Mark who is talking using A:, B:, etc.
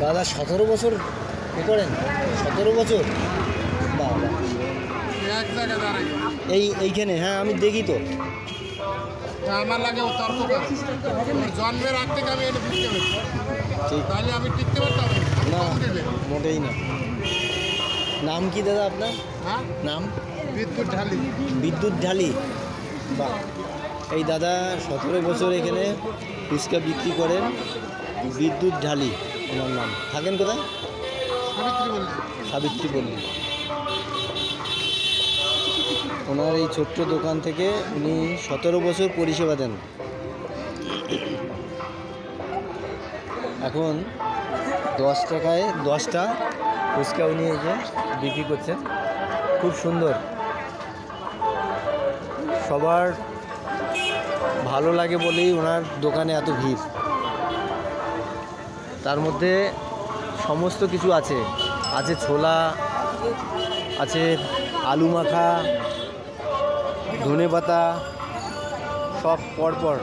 A: দাদা সতেরো বছর এ করেন? সতেরো বছর? এই এইখানে হ্যাঁ আমি দেখি তো।
B: আমার লাগে তর্ক জন্মের আগ থেকে আমি তাহলে আমি টিকতে পারতাম? না
A: মোটেই না। নাম কি দাদা আপনার?
B: হ্যাঁ?
A: নাম?
B: বিদ্যুৎ ঢালি।
A: বিদ্যুৎ ঢালি। এই দাদা সতেরো বছর এখানে ফুচকা বিক্রি করেন বিদ্যুৎ ঢালি ওনার নাম। থাকেন কোথায়?
B: সাবিত্রী
A: পল্লী ওনার এই ছোট্ট দোকান থেকে উনি সতেরো বছর পরিষেবা দেন। এখন দশ টাকায় দশটা ফুচকা উনি যে বিক্রি করছেন। খুব সুন্দর। সবার ভালো লাগে বলেই ওনার দোকানে এত ভিড়। তার মধ্যে সমস্ত কিছু আছে। আছে ছোলা, আছে আলু মাখা ধনে পাতা সব পরপর।